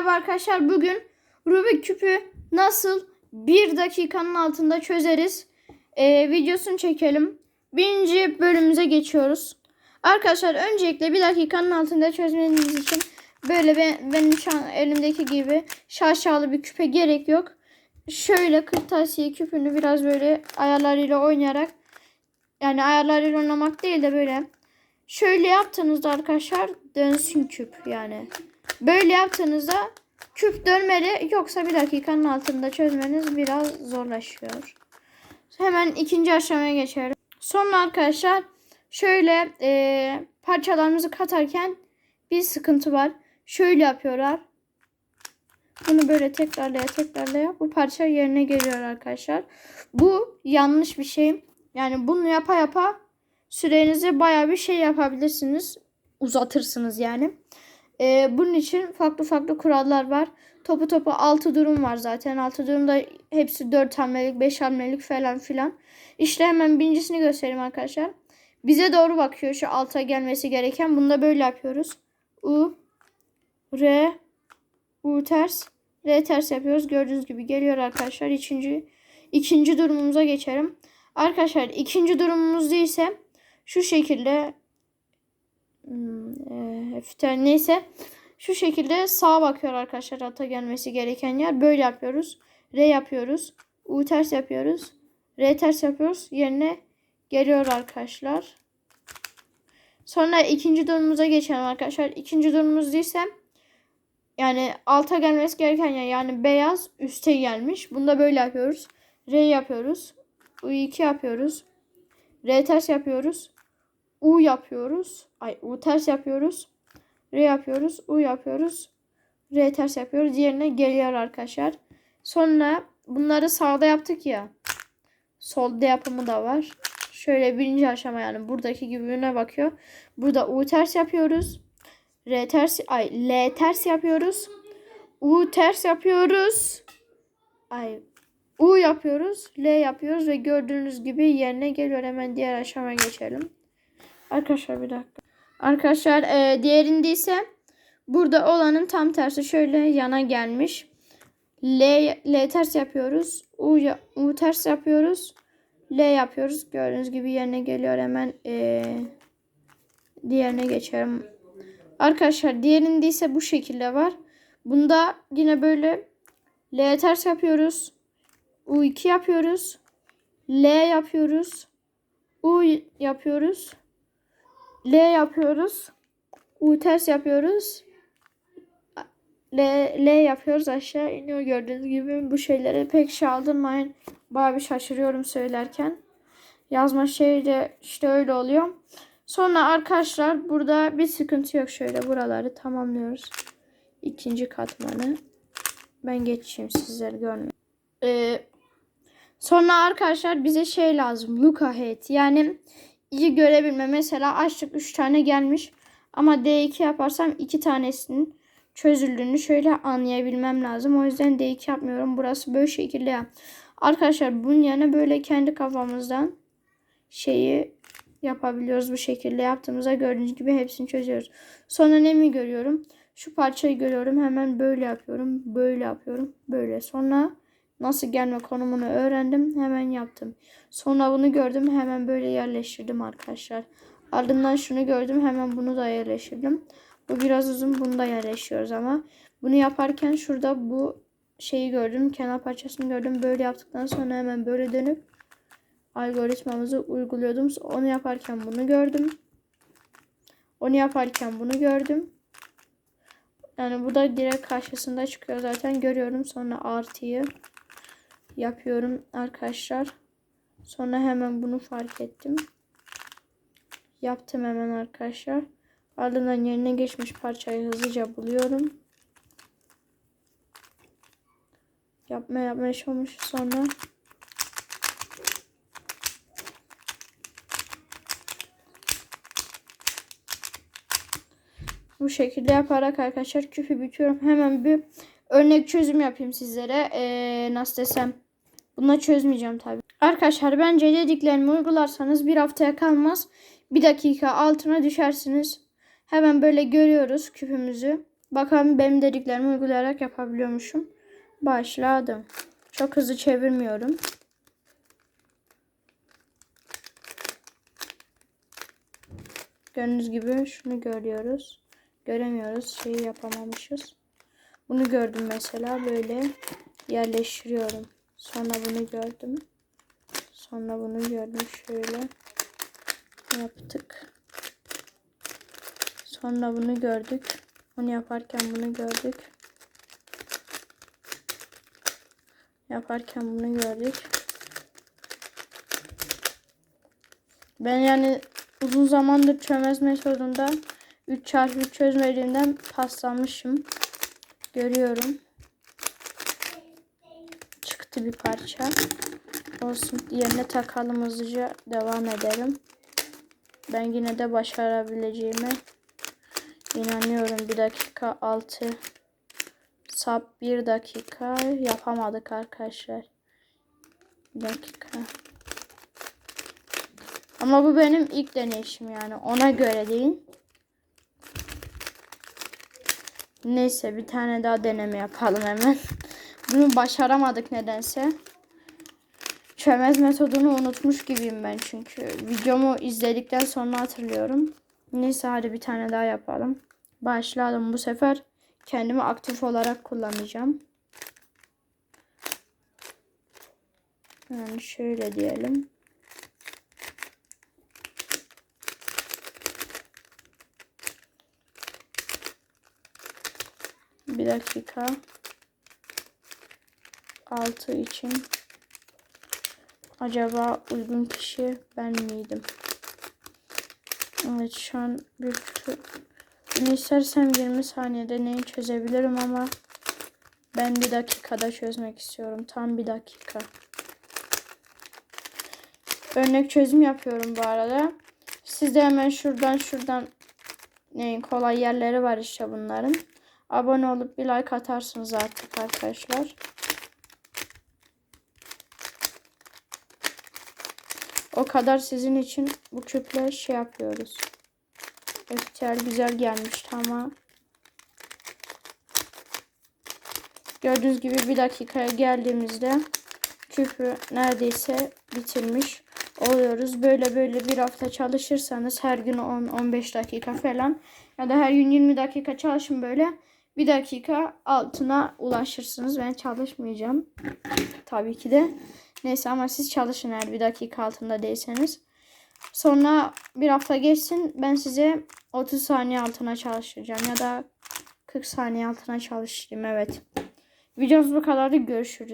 merhaba arkadaşlar. Bugün Rubik küpü nasıl bir dakikanın altında çözeriz ee, videosunu çekelim. Birinci bölümümüze geçiyoruz. Arkadaşlar öncelikle bir dakikanın altında çözmeniz için böyle ben, benim şu an elimdeki gibi şaşalı bir küpe gerek yok. Şöyle kırtasiye küpünü biraz böyle ayarlarıyla oynayarak yani ayarlarıyla oynamak değil de böyle şöyle yaptığınızda arkadaşlar dönsün küp yani. Böyle yaptığınızda küp dönmeli yoksa bir dakikanın altında çözmeniz biraz zorlaşıyor. Hemen ikinci aşamaya geçelim. Sonra arkadaşlar şöyle e, parçalarımızı katarken bir sıkıntı var. Şöyle yapıyorlar. Bunu böyle tekrarlaya tekrarlaya bu parça yerine geliyor arkadaşlar. Bu yanlış bir şey. Yani bunu yapa yapa sürenizi baya bir şey yapabilirsiniz. Uzatırsınız yani. Ee, bunun için farklı farklı kurallar var. Topu topu 6 durum var zaten. 6 durumda hepsi 4 hamlelik, 5 hamlelik falan filan. İşte hemen birincisini göstereyim arkadaşlar. Bize doğru bakıyor şu alta gelmesi gereken. Bunu da böyle yapıyoruz. U, R, U ters, R ters yapıyoruz. Gördüğünüz gibi geliyor arkadaşlar. İkinci, ikinci durumumuza geçelim. Arkadaşlar ikinci durumumuz ise şu şekilde e, füter neyse şu şekilde sağa bakıyor arkadaşlar ata gelmesi gereken yer. Böyle yapıyoruz. R yapıyoruz. U ters yapıyoruz. R ters yapıyoruz. Yerine geliyor arkadaşlar. Sonra ikinci durumumuza geçelim arkadaşlar. İkinci durumumuz ise yani alta gelmesi gereken yer yani beyaz üste gelmiş. Bunu da böyle yapıyoruz. R yapıyoruz. U2 yapıyoruz. R ters yapıyoruz. U yapıyoruz. Ay U ters yapıyoruz. R yapıyoruz. U yapıyoruz. R ters yapıyoruz. Diğerine geliyor arkadaşlar. Sonra bunları sağda yaptık ya. Solda yapımı da var. Şöyle birinci aşama yani buradaki gibi birine bakıyor. Burada U ters yapıyoruz. R ters ay L ters yapıyoruz. U ters yapıyoruz. Ay U yapıyoruz. L yapıyoruz ve gördüğünüz gibi yerine geliyor. Hemen diğer aşamaya geçelim. Arkadaşlar bir dakika. Arkadaşlar e, diğerinde ise burada olanın tam tersi şöyle yana gelmiş. L, L ters yapıyoruz. U, U ters yapıyoruz. L yapıyoruz. Gördüğünüz gibi yerine geliyor. Hemen e, diğerine geçelim. Arkadaşlar diğerinde ise bu şekilde var. Bunda yine böyle L ters yapıyoruz. U2 yapıyoruz. L yapıyoruz. U yapıyoruz. L yapıyoruz. U ters yapıyoruz. L, L yapıyoruz aşağı iniyor gördüğünüz gibi bu şeyleri pek şey aldırmayın. Bayağı bir şaşırıyorum söylerken. Yazma şey de işte öyle oluyor. Sonra arkadaşlar burada bir sıkıntı yok. Şöyle buraları tamamlıyoruz. İkinci katmanı. Ben geçeyim sizler görmeyin. Ee, sonra arkadaşlar bize şey lazım. Look ahead. Yani iyi görebilme. Mesela açtık 3 tane gelmiş. Ama D2 yaparsam 2 tanesinin çözüldüğünü şöyle anlayabilmem lazım. O yüzden D2 yapmıyorum. Burası böyle şekilde yap. Arkadaşlar bunun yerine böyle kendi kafamızdan şeyi yapabiliyoruz bu şekilde yaptığımızda gördüğünüz gibi hepsini çözüyoruz. Sonra ne mi görüyorum? Şu parçayı görüyorum. Hemen böyle yapıyorum. Böyle yapıyorum. Böyle. Sonra nasıl gelme konumunu öğrendim. Hemen yaptım. Sonra bunu gördüm. Hemen böyle yerleştirdim arkadaşlar. Ardından şunu gördüm. Hemen bunu da yerleştirdim. Bu biraz uzun. Bunu da yerleştiriyoruz ama. Bunu yaparken şurada bu şeyi gördüm. Kenar parçasını gördüm. Böyle yaptıktan sonra hemen böyle dönüp algoritmamızı uyguluyordum. Onu yaparken bunu gördüm. Onu yaparken bunu gördüm. Yani bu da direkt karşısında çıkıyor zaten görüyorum. Sonra artıyı yapıyorum arkadaşlar. Sonra hemen bunu fark ettim. Yaptım hemen arkadaşlar. Ardından yerine geçmiş parçayı hızlıca buluyorum. Yapma yapmaya çalışmış sonra. Bu şekilde yaparak arkadaşlar küpü bitiyorum. Hemen bir örnek çözüm yapayım sizlere. Ee, nasıl desem. Bunu çözmeyeceğim tabii. Arkadaşlar bence dediklerimi uygularsanız bir haftaya kalmaz. Bir dakika altına düşersiniz. Hemen böyle görüyoruz küpümüzü. Bakalım benim dediklerimi uygulayarak yapabiliyormuşum. Başladım. Çok hızlı çevirmiyorum. Gördüğünüz gibi şunu görüyoruz. Göremiyoruz. Şeyi yapamamışız. Bunu gördüm mesela böyle yerleştiriyorum. Sonra bunu gördüm. Sonra bunu gördüm şöyle yaptık. Sonra bunu gördük. Onu yaparken bunu gördük. Yaparken bunu gördük. Ben yani uzun zamandır çömez metodunda 3 çarpı 3 çözmediğimden paslanmışım. Görüyorum. Çıktı bir parça. Olsun yerine takalım hızlıca devam edelim. Ben yine de başarabileceğime inanıyorum. Bir dakika 6 sap bir dakika yapamadık arkadaşlar. Bir dakika. Ama bu benim ilk deneyişim yani. Ona göre değil. Neyse bir tane daha deneme yapalım hemen. Bunu başaramadık nedense. Çömez metodunu unutmuş gibiyim ben çünkü. Videomu izledikten sonra hatırlıyorum. Neyse hadi bir tane daha yapalım. Başladım bu sefer. Kendimi aktif olarak kullanacağım. Yani şöyle diyelim. Bir dakika. 6 için acaba uygun kişi ben miydim? Evet şu an bir bunu istersem 20 saniyede neyi çözebilirim ama ben bir dakikada çözmek istiyorum. Tam bir dakika. Örnek çözüm yapıyorum bu arada. Siz de hemen şuradan şuradan neyin kolay yerleri var işte bunların. Abone olup bir like atarsınız artık arkadaşlar. O kadar sizin için bu küple şey yapıyoruz. FTR güzel gelmiş ama gördüğünüz gibi bir dakikaya geldiğimizde küpü neredeyse bitirmiş oluyoruz. Böyle böyle bir hafta çalışırsanız her gün 10-15 dakika falan ya da her gün 20 dakika çalışın böyle bir dakika altına ulaşırsınız. Ben çalışmayacağım. Tabii ki de. Neyse ama siz çalışın eğer bir dakika altında değilseniz. Sonra bir hafta geçsin ben size 30 saniye altına çalıştıracağım ya da 40 saniye altına çalıştırayım evet. Videomuz bu kadardı görüşürüz.